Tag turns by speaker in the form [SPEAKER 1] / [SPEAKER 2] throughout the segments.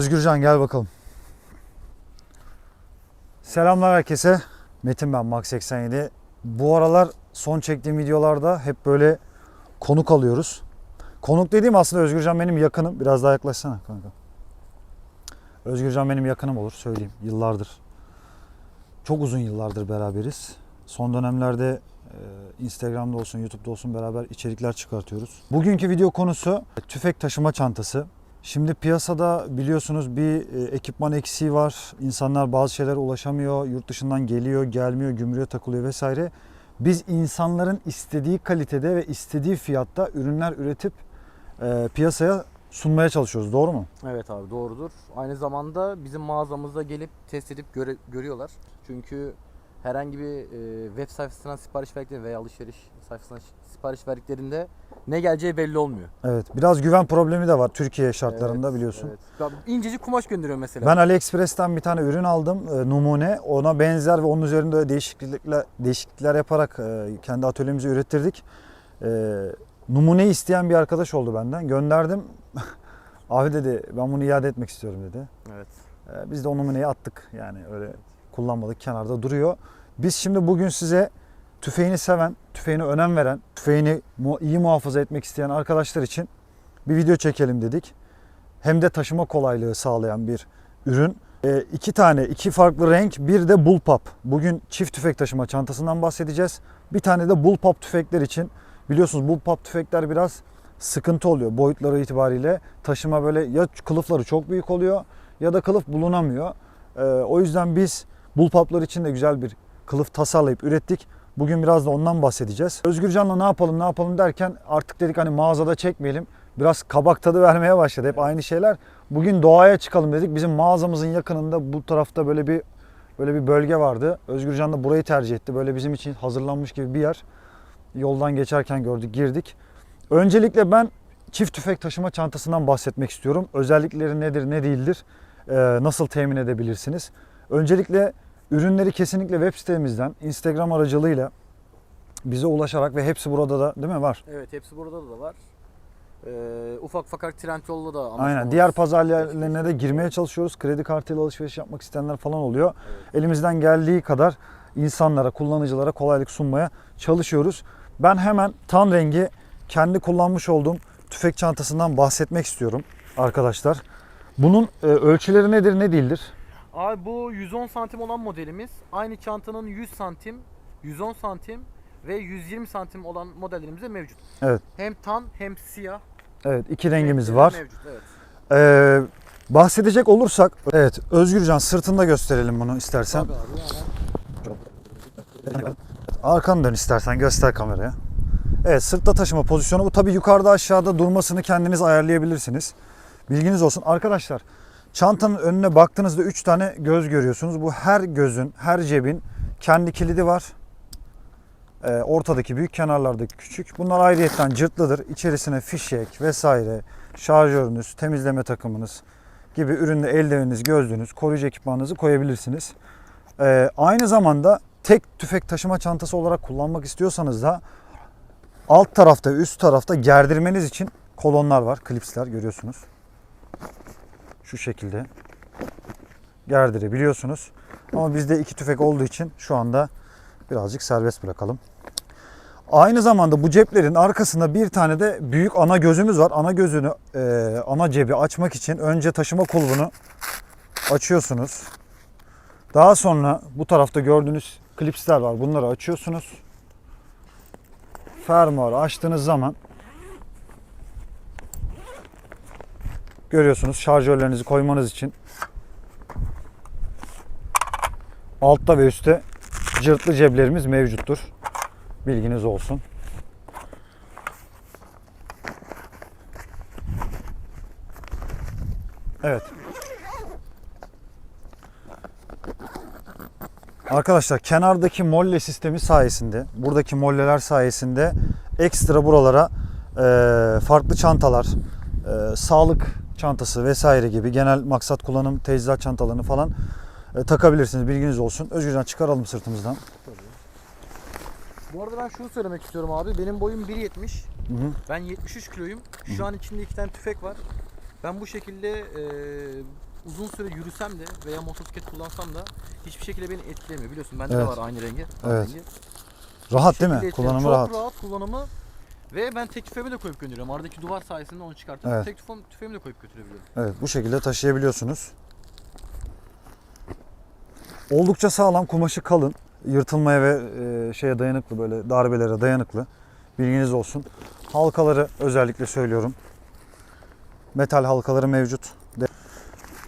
[SPEAKER 1] Özgürcan gel bakalım. Selamlar herkese. Metin ben Max 87. Bu aralar son çektiğim videolarda hep böyle konuk alıyoruz. Konuk dediğim aslında Özgürcan benim yakınım. Biraz daha yaklaşsana kanka. Özgürcan benim yakınım olur söyleyeyim. Yıllardır. Çok uzun yıllardır beraberiz. Son dönemlerde e, Instagram'da olsun, YouTube'da olsun beraber içerikler çıkartıyoruz. Bugünkü video konusu tüfek taşıma çantası. Şimdi piyasada biliyorsunuz bir e, ekipman eksiği var. İnsanlar bazı şeylere ulaşamıyor. Yurt dışından geliyor, gelmiyor, gümrüğe takılıyor vesaire. Biz insanların istediği kalitede ve istediği fiyatta ürünler üretip e, piyasaya sunmaya çalışıyoruz. Doğru mu?
[SPEAKER 2] Evet abi doğrudur. Aynı zamanda bizim mağazamızda gelip test edip göre- görüyorlar. Çünkü herhangi bir e, web sayfasından sipariş verdiklerinde veya alışveriş sayfasından sipariş verdiklerinde ne geleceği belli olmuyor.
[SPEAKER 1] Evet. Biraz güven problemi de var Türkiye şartlarında
[SPEAKER 2] Evet,
[SPEAKER 1] biliyorsun.
[SPEAKER 2] Evet. İncecik kumaş gönderiyor mesela.
[SPEAKER 1] Ben AliExpress'ten bir tane ürün aldım. e, numune. Ona benzer ve onun üzerinde değişiklikler değişiklikler yaparak e, kendi atölyemizi ürettirdik. E, numune isteyen bir arkadaş oldu benden. Gönderdim. Abi dedi ben bunu iade etmek istiyorum dedi.
[SPEAKER 2] Evet.
[SPEAKER 1] E, biz de o numuneyi attık. Yani öyle kullanmadık. Kenarda duruyor. Biz şimdi bugün size tüfeğini seven, tüfeğine önem veren, tüfeğini iyi muhafaza etmek isteyen arkadaşlar için bir video çekelim dedik. Hem de taşıma kolaylığı sağlayan bir ürün. E, iki tane, iki farklı renk, bir de bullpup. Bugün çift tüfek taşıma çantasından bahsedeceğiz. Bir tane de bullpup tüfekler için. Biliyorsunuz bullpup tüfekler biraz sıkıntı oluyor boyutları itibariyle. Taşıma böyle ya kılıfları çok büyük oluyor ya da kılıf bulunamıyor. E, o yüzden biz bullpuplar için de güzel bir kılıf tasarlayıp ürettik. Bugün biraz da ondan bahsedeceğiz. Özgürcan'la ne yapalım ne yapalım derken artık dedik hani mağazada çekmeyelim. Biraz kabak tadı vermeye başladı. Hep aynı şeyler. Bugün doğaya çıkalım dedik. Bizim mağazamızın yakınında bu tarafta böyle bir böyle bir bölge vardı. Özgürcan da burayı tercih etti. Böyle bizim için hazırlanmış gibi bir yer. Yoldan geçerken gördük, girdik. Öncelikle ben çift tüfek taşıma çantasından bahsetmek istiyorum. Özellikleri nedir, ne değildir? Nasıl temin edebilirsiniz? Öncelikle ürünleri kesinlikle web sitemizden, Instagram aracılığıyla bize ulaşarak ve hepsi burada da değil mi var?
[SPEAKER 2] Evet hepsi burada da var. Ee, ufak ufak Trendyol'da da
[SPEAKER 1] Aynen. Diğer pazar yerlerine de girmeye çalışıyoruz. Kredi kartıyla alışveriş yapmak isteyenler falan oluyor.
[SPEAKER 2] Evet.
[SPEAKER 1] Elimizden geldiği kadar insanlara, kullanıcılara kolaylık sunmaya çalışıyoruz. Ben hemen tan rengi kendi kullanmış olduğum tüfek çantasından bahsetmek istiyorum arkadaşlar. Bunun e, ölçüleri nedir, ne değildir?
[SPEAKER 2] Abi bu 110 santim olan modelimiz. Aynı çantanın 100 santim, 110 santim ve 120 santim olan modellerimiz de mevcut.
[SPEAKER 1] Evet.
[SPEAKER 2] Hem tan hem siyah.
[SPEAKER 1] Evet, iki rengimiz var.
[SPEAKER 2] Mevcut, evet.
[SPEAKER 1] Ee, bahsedecek olursak, evet Özgürcan sırtında gösterelim bunu istersen.
[SPEAKER 2] Tabii abi, hemen.
[SPEAKER 1] Arkanı dön istersen göster kameraya. Evet sırtta taşıma pozisyonu bu. Tabi yukarıda aşağıda durmasını kendiniz ayarlayabilirsiniz. Bilginiz olsun. Arkadaşlar çantanın önüne baktığınızda 3 tane göz görüyorsunuz. Bu her gözün, her cebin kendi kilidi var. Ee, ortadaki büyük, kenarlardaki küçük. Bunlar ayrıyetten cırtlıdır. İçerisine fişek vesaire, şarjörünüz, temizleme takımınız gibi ürünle eldiveniniz, gözlüğünüz, koruyucu ekipmanınızı koyabilirsiniz. Ee, aynı zamanda tek tüfek taşıma çantası olarak kullanmak istiyorsanız da alt tarafta üst tarafta gerdirmeniz için kolonlar var. Klipsler görüyorsunuz. Şu şekilde gerdirebiliyorsunuz. Ama bizde iki tüfek olduğu için şu anda birazcık serbest bırakalım. Aynı zamanda bu ceplerin arkasında bir tane de büyük ana gözümüz var. Ana gözünü, e, ana cebi açmak için önce taşıma kulbunu açıyorsunuz. Daha sonra bu tarafta gördüğünüz klipsler var. Bunları açıyorsunuz. Fermuarı açtığınız zaman görüyorsunuz şarjörlerinizi koymanız için altta ve üstte cırtlı ceblerimiz mevcuttur. Bilginiz olsun. Evet. Arkadaşlar kenardaki molle sistemi sayesinde, buradaki molleler sayesinde ekstra buralara e, farklı çantalar, e, sağlık çantası vesaire gibi genel maksat kullanım teçhizat çantalarını falan e, takabilirsiniz. Bilginiz olsun. Özgürcan çıkaralım sırtımızdan.
[SPEAKER 2] Bu arada ben şunu söylemek istiyorum abi. Benim boyum 1.70.
[SPEAKER 1] Hı hı.
[SPEAKER 2] Ben 73 kiloyum. Şu an içinde iki tane tüfek var. Ben bu şekilde e, uzun süre yürüsem de veya motosiklet kullansam da hiçbir şekilde beni etkilemiyor. Biliyorsun bende
[SPEAKER 1] Evet.
[SPEAKER 2] de var aynı rengi.
[SPEAKER 1] Evet.
[SPEAKER 2] rengi.
[SPEAKER 1] Rahat değil mi? Kullanımı
[SPEAKER 2] etkilemiyor.
[SPEAKER 1] rahat.
[SPEAKER 2] Çok rahat kullanımı ve ben tek tüfeğimi de koyup gönderiyorum. Aradaki duvar sayesinde onu çıkartıp
[SPEAKER 1] Evet.
[SPEAKER 2] tek tüfeğimi, tüfeğimi de koyup götürebiliyorum.
[SPEAKER 1] Evet bu şekilde taşıyabiliyorsunuz. Oldukça sağlam, kumaşı kalın. Yırtılmaya ve e, şeye dayanıklı böyle darbelere dayanıklı. Bilginiz olsun. Halkaları özellikle söylüyorum. Metal halkaları mevcut.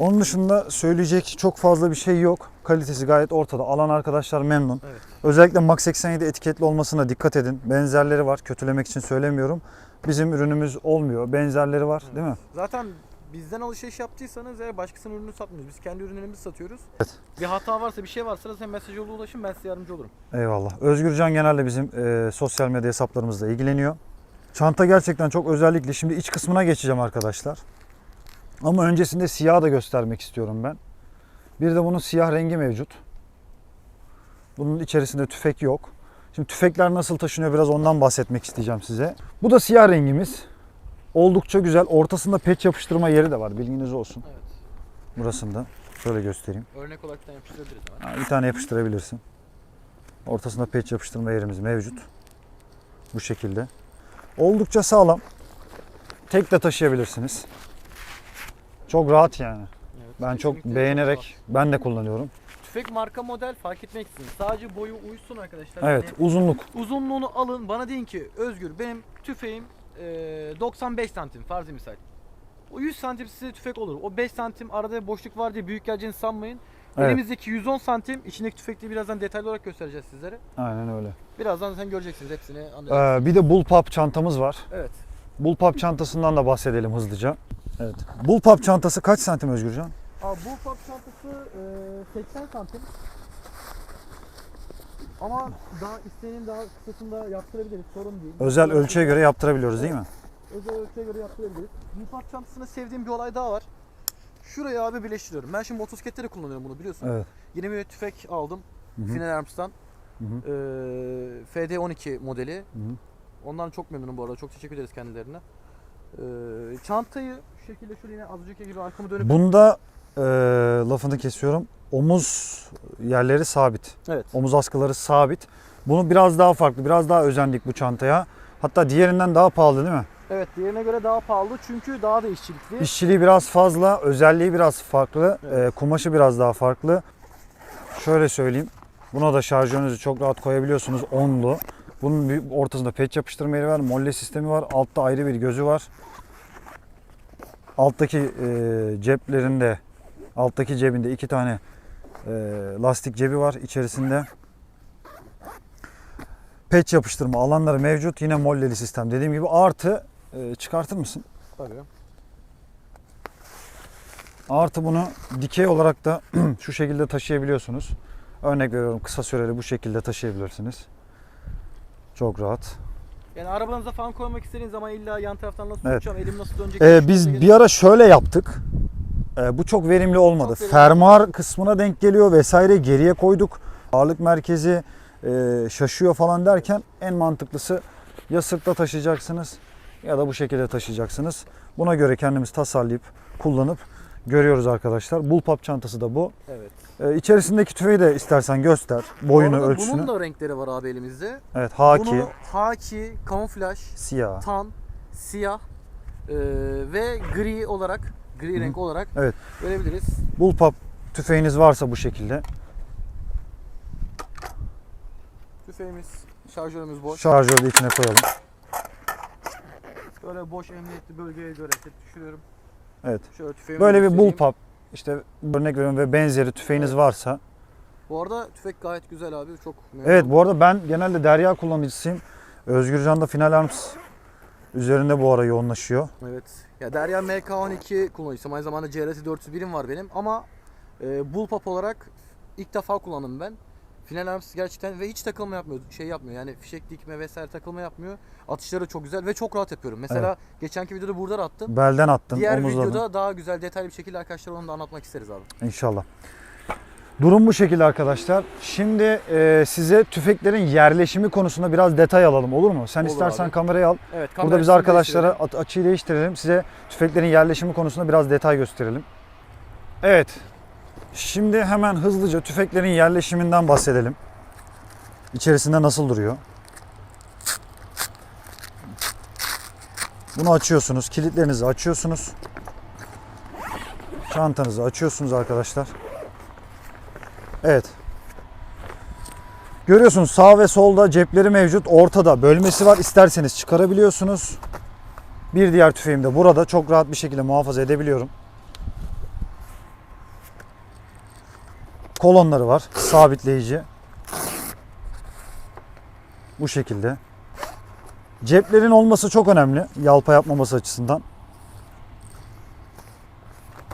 [SPEAKER 1] Onun dışında söyleyecek çok fazla bir şey yok. Kalitesi gayet ortada. Alan arkadaşlar memnun.
[SPEAKER 2] Evet.
[SPEAKER 1] Özellikle Max 87 etiketli olmasına dikkat edin. Benzerleri var. Kötülemek için söylemiyorum. Bizim ürünümüz olmuyor. Benzerleri var değil mi?
[SPEAKER 2] Zaten bizden alışveriş yaptıysanız eğer başkasının ürününü satmıyoruz. Biz kendi ürünlerimizi satıyoruz.
[SPEAKER 1] Evet.
[SPEAKER 2] Bir hata varsa bir şey varsa hem mesaj yolu ulaşın ben size yardımcı olurum.
[SPEAKER 1] Eyvallah. Özgürcan genelde bizim e, sosyal medya hesaplarımızla ilgileniyor. Çanta gerçekten çok özellikli. Şimdi iç kısmına geçeceğim arkadaşlar. Ama öncesinde siyah da göstermek istiyorum ben. Bir de bunun siyah rengi mevcut. Bunun içerisinde tüfek yok. Şimdi tüfekler nasıl taşınıyor biraz ondan bahsetmek isteyeceğim size. Bu da siyah rengimiz. Oldukça güzel. Ortasında pet yapıştırma yeri de var. Bilginiz olsun.
[SPEAKER 2] Evet.
[SPEAKER 1] Burasında. Şöyle göstereyim.
[SPEAKER 2] Örnek olarak da yapıştırabiliriz.
[SPEAKER 1] Ha, Bir tane yapıştırabilirsin. Ortasında peç yapıştırma yerimiz mevcut. Bu şekilde. Oldukça sağlam. Tek de taşıyabilirsiniz. Çok rahat yani.
[SPEAKER 2] Evet,
[SPEAKER 1] Ben çok beğenerek
[SPEAKER 2] rahat.
[SPEAKER 1] ben de kullanıyorum.
[SPEAKER 2] Tüfek marka model fark etmeksizin. Sadece boyu uysun arkadaşlar.
[SPEAKER 1] Evet,
[SPEAKER 2] Yani
[SPEAKER 1] uzunluk.
[SPEAKER 2] uzunluğunu alın bana deyin ki Özgür benim tüfeğim eee, 95 santim farzı misal. O 100 santim size tüfek olur. O 5 santim arada boşluk var diye büyük geleceğini sanmayın.
[SPEAKER 1] Evet.
[SPEAKER 2] Elimizdeki 110 santim içindeki tüfekliği birazdan detaylı olarak göstereceğiz sizlere.
[SPEAKER 1] Aynen öyle.
[SPEAKER 2] Birazdan sen göreceksiniz hepsini.
[SPEAKER 1] Ee, bir de bullpup çantamız var.
[SPEAKER 2] Evet.
[SPEAKER 1] Bullpup çantasından da bahsedelim hızlıca. Evet. Bullpup çantası kaç santim Özgürcan?
[SPEAKER 2] Abi bu pop çantası eee, 80 santim. Ama daha isteyenin daha kısasında yaptırabiliriz sorun değil.
[SPEAKER 1] Özel ölçüye göre yaptırabiliyoruz değil mi?
[SPEAKER 2] özel ölçüye göre yaptırabiliriz. Mutfak çantasında sevdiğim bir olay daha var. Şuraya abi birleştiriyorum. Ben şimdi motosiklette de kullanıyorum bunu biliyorsun.
[SPEAKER 1] Evet.
[SPEAKER 2] Yeni bir tüfek aldım.
[SPEAKER 1] Hı hı.
[SPEAKER 2] Final Arms'tan. Ee, FD12 modeli.
[SPEAKER 1] Hı hı.
[SPEAKER 2] Ondan çok memnunum bu arada. Çok teşekkür ederiz kendilerine. Ee, çantayı şekilde şöyle yine az önceki gibi arkamı dönüp
[SPEAKER 1] Bunda e, lafını kesiyorum. Omuz yerleri sabit.
[SPEAKER 2] Evet.
[SPEAKER 1] Omuz askıları sabit. Bunu biraz daha farklı, biraz daha özendik bu çantaya. Hatta diğerinden daha pahalı değil mi?
[SPEAKER 2] Evet, diğerine göre daha pahalı çünkü daha da işçilikli.
[SPEAKER 1] İşçiliği biraz fazla, özelliği biraz farklı,
[SPEAKER 2] Evet.
[SPEAKER 1] e, kumaşı biraz daha farklı. Şöyle söyleyeyim. Buna da şarjörünüzü çok rahat koyabiliyorsunuz. Onlu. Bunun bir ortasında pet yapıştırma yeri var. Molle sistemi var. Altta ayrı bir gözü var. Alttaki e, ceplerinde, alttaki cebinde iki tane e, lastik cebi var içerisinde. Pet yapıştırma alanları mevcut. Yine molleli sistem. Dediğim gibi artı e, çıkartır mısın?
[SPEAKER 2] Tabii.
[SPEAKER 1] Artı bunu dikey olarak da şu şekilde taşıyabiliyorsunuz. Örnek veriyorum kısa süreli bu şekilde taşıyabilirsiniz. Çok rahat.
[SPEAKER 2] Yani arabanıza falan koymak istediğiniz zaman illa yan taraftan nasıl
[SPEAKER 1] Evet.
[SPEAKER 2] tutacağım, elim nasıl dönecek?
[SPEAKER 1] Ee, biz bir ara şöyle yaptık. Ee, bu çok verimli olmadı.
[SPEAKER 2] Çok verimli
[SPEAKER 1] Fermuar kısmına denk geliyor vesaire geriye koyduk. Ağırlık merkezi e, şaşıyor falan derken en mantıklısı ya sırtta taşıyacaksınız ya da bu şekilde taşıyacaksınız. Buna göre kendimiz tasarlayıp kullanıp görüyoruz arkadaşlar. Bullpup çantası da bu.
[SPEAKER 2] Evet.
[SPEAKER 1] Ee, içerisindeki tüfeği de istersen göster. Boyunu,
[SPEAKER 2] Bu arada
[SPEAKER 1] ölçüsünü.
[SPEAKER 2] Bunun da renkleri var abi elimizde.
[SPEAKER 1] Evet, haki,
[SPEAKER 2] Bunu haki, kamuflaj,
[SPEAKER 1] siyah.
[SPEAKER 2] tan, siyah e, ve gri olarak, gri
[SPEAKER 1] Hı.
[SPEAKER 2] renk olarak
[SPEAKER 1] Evet.
[SPEAKER 2] verebiliriz.
[SPEAKER 1] Bullpup tüfeğiniz varsa bu şekilde
[SPEAKER 2] Tüfeğimiz, şarjörümüz boş.
[SPEAKER 1] şarjörü de içine koyalım.
[SPEAKER 2] Böyle boş emniyetli bölgeye göre düşürüyorum.
[SPEAKER 1] Evet.
[SPEAKER 2] Şöyle
[SPEAKER 1] Böyle bir bullpup işte örnek veriyorum ve benzeri tüfeğiniz varsa.
[SPEAKER 2] Bu arada tüfek gayet güzel abi. Çok memnunum.
[SPEAKER 1] Evet bu arada ben genelde Derya kullanıcısıyım. Özgürcan da Final Arms üzerinde bu ara yoğunlaşıyor.
[SPEAKER 2] Evet. Ya Derya MK12 kullanıcısıyım. Aynı zamanda CRT 401'im var benim ama e, bullpup olarak ilk defa kullandım ben. Final Arms gerçekten ve hiç takılma yapmıyor. Şey yapmıyor. Yani fişek dikme vesaire takılma yapmıyor. Atışları çok güzel ve çok rahat yapıyorum. Mesela geçenki videoda burada da attım.
[SPEAKER 1] Belden attın,
[SPEAKER 2] Diğer
[SPEAKER 1] omuzladın.
[SPEAKER 2] videoda daha güzel detaylı bir şekilde arkadaşlar onu da anlatmak isteriz abi.
[SPEAKER 1] İnşallah. Durum bu şekilde arkadaşlar. Şimdi e, size tüfeklerin yerleşimi konusunda biraz detay alalım olur mu? Sen
[SPEAKER 2] Olur
[SPEAKER 1] istersen
[SPEAKER 2] abi.
[SPEAKER 1] kamerayı al.
[SPEAKER 2] Evet.
[SPEAKER 1] Burada biz arkadaşlara at- açıyı değiştirelim. Size tüfeklerin yerleşimi konusunda biraz detay gösterelim. Evet. Şimdi hemen hızlıca tüfeklerin yerleşiminden bahsedelim. İçerisinde nasıl duruyor? Bunu açıyorsunuz. Kilitlerinizi açıyorsunuz. Çantanızı açıyorsunuz arkadaşlar. Evet. Görüyorsunuz sağ ve solda cepleri mevcut. Ortada bölmesi var. İsterseniz çıkarabiliyorsunuz. Bir diğer tüfeğim de burada. Çok rahat bir şekilde muhafaza edebiliyorum. Kolonları var. Sabitleyici. Bu şekilde. Ceplerin olması çok önemli. Yalpa yapmaması açısından.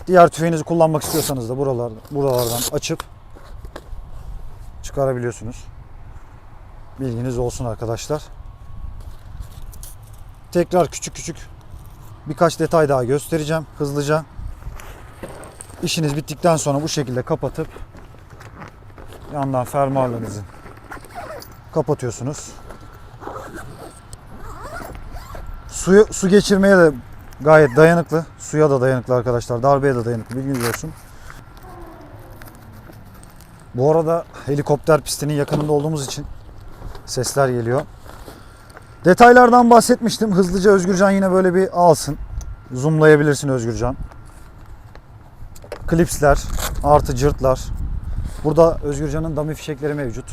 [SPEAKER 1] Diğer tüfeğinizi kullanmak istiyorsanız da buralar, buralardan açıp çıkarabiliyorsunuz. Bilginiz olsun arkadaşlar. Tekrar küçük küçük birkaç detay daha göstereceğim hızlıca. İşiniz bittikten sonra bu şekilde kapatıp yandan fermuarlarınızı kapatıyorsunuz. Suyu, su geçirmeye de gayet dayanıklı. Suya da dayanıklı arkadaşlar. Darbeye de dayanıklı. Bilginiz olsun. Bu arada helikopter pistinin yakınında olduğumuz için sesler geliyor. Detaylardan bahsetmiştim. Hızlıca Özgürcan yine böyle bir alsın. Zoomlayabilirsin Özgürcan. Klipsler, artı cırtlar. Burada Özgürcan'ın dummy fişekleri mevcut.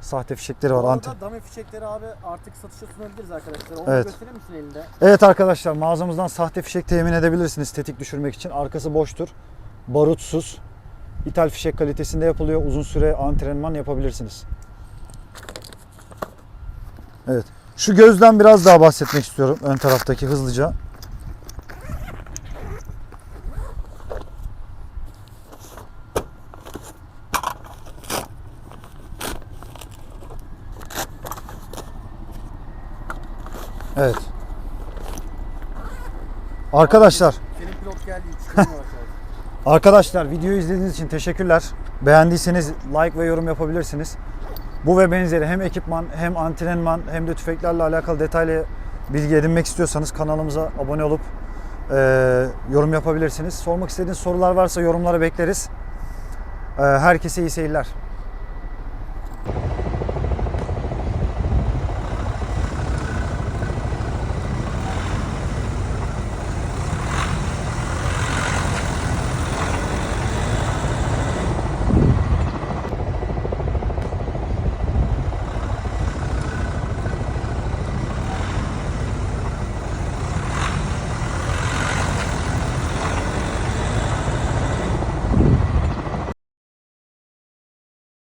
[SPEAKER 1] Sahte fişekleri var. Anti.
[SPEAKER 3] Dame fişekleri abi artık satışa sunabiliriz arkadaşlar. Onu
[SPEAKER 1] Evet.
[SPEAKER 3] gösterir misin elinde?
[SPEAKER 1] Evet arkadaşlar mağazamızdan sahte fişek temin edebilirsiniz tetik düşürmek için. Arkası boştur. Barutsuz. İthal fişek kalitesinde yapılıyor. Uzun süre antrenman yapabilirsiniz. Evet. Şu gözden biraz daha bahsetmek istiyorum. Ön taraftaki hızlıca. Evet. Arkadaşlar
[SPEAKER 3] Senin pilot geldi.
[SPEAKER 1] Arkadaşlar videoyu izlediğiniz için teşekkürler. Beğendiyseniz like ve yorum yapabilirsiniz. Bu ve benzeri hem ekipman hem antrenman hem de tüfeklerle alakalı detaylı bilgi edinmek istiyorsanız kanalımıza abone olup e, yorum yapabilirsiniz. Sormak istediğiniz sorular varsa yorumlara bekleriz. E, herkese iyi seyirler.